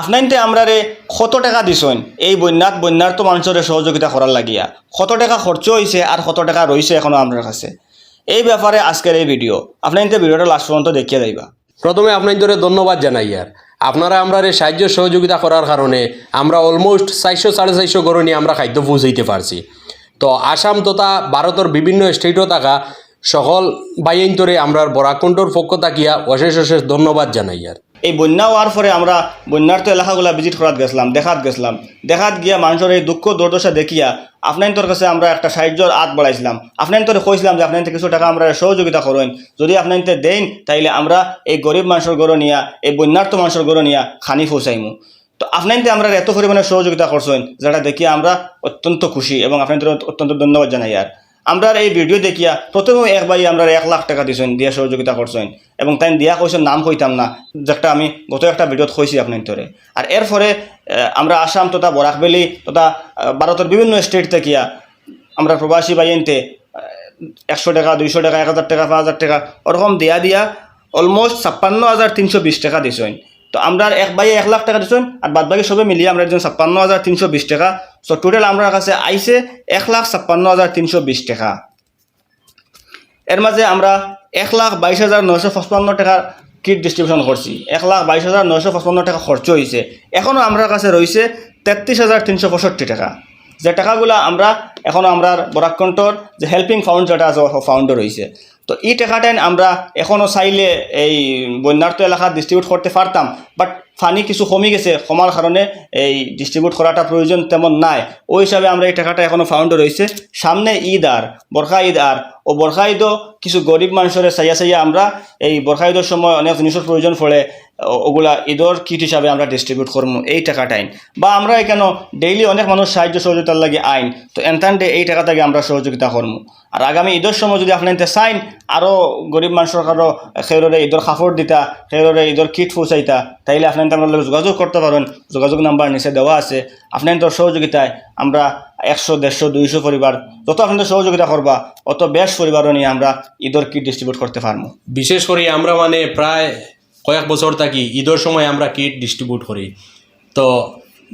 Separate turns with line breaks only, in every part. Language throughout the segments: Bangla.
আপনাইনতে আমরা রে কত টাকা দিছেন এই বন্যাত বন্যার তো মানুষের সহযোগিতা করার লাগিয়া। কত টাকা খরচ হয়েছে আর কত টাকা রয়েছে এখনও আপনার কাছে। এই ব্যাপারে আজকের এই ভিডিও। আপনাইনতে ভিডিওটা লাস্ট পর্যন্ত দেখিয়ে যাইবা।
প্রথমে আপনাদের ধন্যবাদ জানাই আর। আপনারা আমরা সাহায্য সহযোগিতা করার কারণে আমরা অলমোস্ট চারশো সাড়ে চারশো গরু নিয়ে আমরা খাদ্য পৌঁছাইতে পারছি। তো আসাম তথা ভারতের বিভিন্ন স্টেটও থাকা সকল বাইন্তরে আমরা বরাকণ্ঠর পক্ষ থাকিয়া অশেষ অশেষ ধন্যবাদ জানাই আর।
এই বন্যা হওয়ার পরে আমরা বন্যার তো এলাকাগুলা ভিজিট করাত গেছিলাম, দেখাত গেছিলাম। দেখাত গিয়া মানুষের এই দুঃখ দুর্দশা দেখিয়া আপনার তোর কাছে আমরা একটা সাহায্যর হাত বাড়াইছিলাম আপনার তোরে কইছিলাম যে আপনার কিছু টাকা আমরা সহযোগিতা করেন যদি আপনার দেন তাইলে আমরা এই গরিব মানুষের গরু নিয়া, এই বন্যার্থ মানুষের গরু নিয়া খানি পৌঁছাইমু তো আপনার আমরা এত পরিমাণে সহযোগিতা করছেন যেটা দেখিয়া আমরা অত্যন্ত খুশি এবং আপনাদের অত্যন্ত ধন্যবাদ জানাই আর আমরা এই ভিডিও দেখিয়া প্রথমে এক ভাই আমরা এক লাখ টাকা দিছেন, দিয়ে সহযোগিতা করছেন এবং তাই দিয়া কইছেন, নাম কইতাম না। যেটা আমি গত একটা ভিডিওত কইছি আপনার তোরে আর এর ফলে আমরা আসাম তথা বরাকবেলি তথা ভারতের বিভিন্ন স্টেট থেকিয়া আমরা প্রবাসী বাইনতে একশো টাকা, দুইশো টাকা, এক হাজার টাকা, পাঁচ হাজার টাকা, ওরকম দিয়া দিয়া অলমোস্ট ছাপ্পান্ন হাজার তিনশো বিশ টাকা দিছেন। তো আমরা এক বাইয়ে এক লাখ টাকা দিছেন, আর বাদ বাকি সবে মিলিয়ে আমরা একজন ছাপ্পান্ন হাজার তিনশো বিশ টাকা। সো টোটাল আমার কাছে আইছে এক লাখ ছাপ্পান্ন হাজার তিনশো বিশ টাকা। এর মাঝে আমরা এক লাখ বাইশ হাজার নয়শো পঁচপান্ন টাকার কিট ডিস্ট্রিবিউশন করছি। এক লাখ বাইশ হাজার নয়শো পঁচপান্ন টাকা খরচ হয়েছে এখনও আমার কাছে রয়েছে তেত্রিশ হাজার তিনশো পঁয়ষট্টি টাকা। যে টাকাগুলো আমরা এখনও আমরা বরাকণ্ঠর যে হেল্পিং ফাউন্ড যেটা আছে ফাউন্ডে রয়েছে তো এই টাকাটাই আমরা এখনও চাইলে এই বন্যার্থ এলাকা ডিস্ট্রিবিউট করতে পারতাম। বাট ফানি কিছু কমে গেছে কমার কারণে এই ডিস্ট্রিবিউট করাটা প্রয়োজন তেমন নাই। ওই হিসাবে আমরা এই টাকাটা এখনও ফাউন্ডে রয়েছে সামনে ঈদ আর বরখা ঈদ আর ও বরখা ঈদও কিছু গরিব মানুষের চাইয়া চাইয়া আমরা এই বরখা ঈদের সময় অনেক জিনিসের প্রয়োজন পড়ে ওগুলা ঈদর কিট হিসাবে আমরা ডিস্ট্রিবিউট করব এই টাকাটা আইন। বা আমরা এখানে ডেইলি অনেক মানুষ সাহায্য সহযোগিতার লাগে আইন। তো এনতান্ডে এই টাকাটাকে আমরা সহযোগিতা করব আর আগামী ঈদের সময় যদি আপনার চাইন আরও গরিব মানুষের কারও সেউরে ঈদর কাপড় দিতা সেউরে ঈদর কিট পৌঁছাইতা, তাইলে আপনার আমরা লগে যোগাযোগ করতে পারেন যোগাযোগ নাম্বার নিচে দেওয়া আছে। আপনার সহযোগিতায় আমরা একশো, দেড়শো, দুইশো পরিবার যত আপনাদের সহযোগিতা করবা, অত বেশ পরিবারও নিয়ে আমরা ঈদর কিট ডিস্ট্রিবিউট করতে পারব।
বিশেষ করে আমরা মানে প্রায় কয়েক বছর থাকি ঈদের সময় আমরা কিট ডিস্ট্রিবিউট করি। তো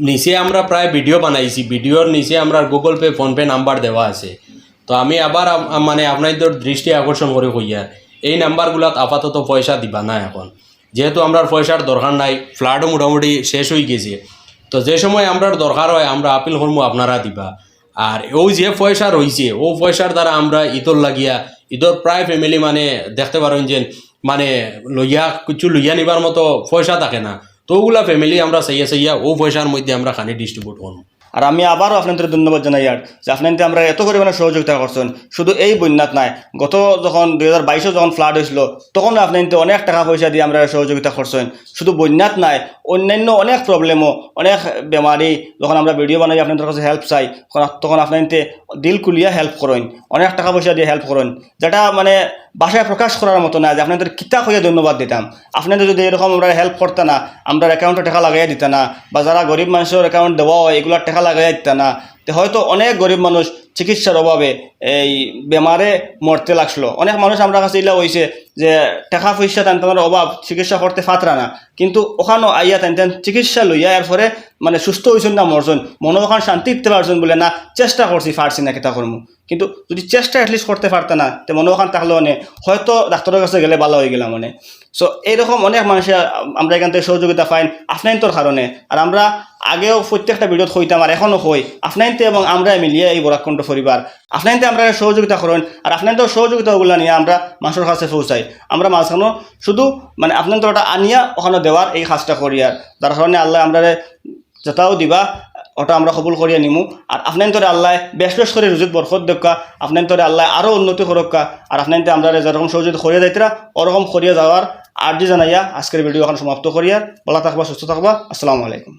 নিচে আমরা প্রায় ভিডিও বানাইছি। ভিডিওর নিচে আমরা গুগল পে ফোনপে নাম্বার দেওয়া আছে। তো আমি আবার মানে আপনাদের দৃষ্টি আকর্ষণ করে কইয়া, এই নাম্বারগুলোত আপাতত পয়সা দিবা না এখন। যেহেতু আমরা পয়সার দরকার নাই ফ্লাডও মোটামুটি শেষ হয়ে গেছে। তো যে সময় আমরা দরকার হয়, আমরা আপিল করব আপনারা দিবা। আর ওই যে পয়সা রয়েছে, ও পয়সার দ্বারা আমরা ঈদর লাগিয়া ঈদর প্রায় ফ্যামিলি মানে দেখতে পারেন যে মানে লইয়া, কিছু লইয়া নিবার মতো পয়সা থাকে না। তো ওগুলা ফ্যামিলি আমরা চাইয়া চাইয়া ও পয়সার মধ্যে আমরা খানি ডিস্ট্রিবিউট করব
আর আমি আবারও আপনাদের ধন্যবাদ জানাই আর যে আপনাদের আমরা এত পরিমাণে সহযোগিতা করছেন। শুধু এই বন্যাত নাই, গত যখন দুই হাজার বাইশে যখন ফ্লাড হয়েছিল, তখন আপনাদের অনেক টাকা পয়সা দিয়ে আমরা সহযোগিতা করছেন। শুধু বন্যাত নাই, অন্যান্য অনেক প্রবলেমও অনেক বেমারি, যখন আমরা ভিডিও বানাই, আপনাদের কাছে হেল্প চাই, তখন আপনাদের দিল খুলিয়া হেল্প করেন, অনেক টাকা পয়সা দিয়ে হেল্প করেন। যেটা মানে ভাষায় প্রকাশ করার মতো না যে আপনাদের কিতা হইয়া ধন্যবাদ দিতাম। আপনাদের যদি এরকম আমরা হেল্প করতে না, আমরা অ্যাকাউন্টে টাকা লাগাইয়া দিতে না, বা যারা গরিব মানুষের অ্যাকাউন্ট দেওয়া হয়, এগুলার টাকা লাগাইয়া দিতে না, তো হয়তো অনেক গরিব মানুষ চিকিৎসার অভাবে এই বেমারে মরতে লাগছিল। অনেক মানুষ আমরা কাছে ইলা হয়েছে যে টাকা পয়সা তেন তেনার অভাব, চিকিৎসা করতে ফাতরা না। কিন্তু ওখানেও আইয়া তেন তেন চিকিৎসা লইয়া এর পরে মানে সুস্থ হয়েছেন না মরছেন, মনে ওখান শান্তি দিতে পারছেন বলে না, চেষ্টা করছি পারছি না কিতা কর্ম। কিন্তু যদি চেষ্টা অ্যাটলিস্ট করতে পারতে না, তো মনে ওখান থাকলে মানে হয়তো ডাক্তারের কাছে গেলে ভালো হয়ে গেলাম মানে। সো এইরকম অনেক মানুষের আমরা এখান থেকে সহযোগিতা পাইন আপনাইন্তর কারণে। আর আমরা আগেও প্রত্যেকটা ভিডিওত হইতাম আর এখনও হই আফনাইনতে এবং আমরা মিলিয়ে এই বরাকণ্ঠ পরিবার। আফনাইনতে আমরা সহযোগিতা করেন, আর আপনাইনতেও সহযোগিতাগুলো নিয়ে আমরা মানুষের কাছে পৌঁছাই। আমরা মাঝখানেও শুধু মানে আপনাদের ওটা আনিয়া ওখানে দেওয়ার এই কাজটা করি আর। যার কারণে আল্লাহ আমরা যেটাও দিবা, ওটা আমরা কবুল করিয়া নিমু। আর আপনার তোরে আল্লাহ বেশ বেশ করে রুজুত বরকত দেখা আপনার তোরে আল্লাহ আরও উন্নতি করক্কা আর আপনার আমরা যেরকম সহযোগিতা করিয়া যাইতরা, ওরকম করিয়া যাওয়ার আর্জি জানাইয়া আজকের ভিডিও এখন সমাপ্ত করিয়া ভালো থাকবা, সুস্থ থাকবা। আসসালামু আলাইকুম।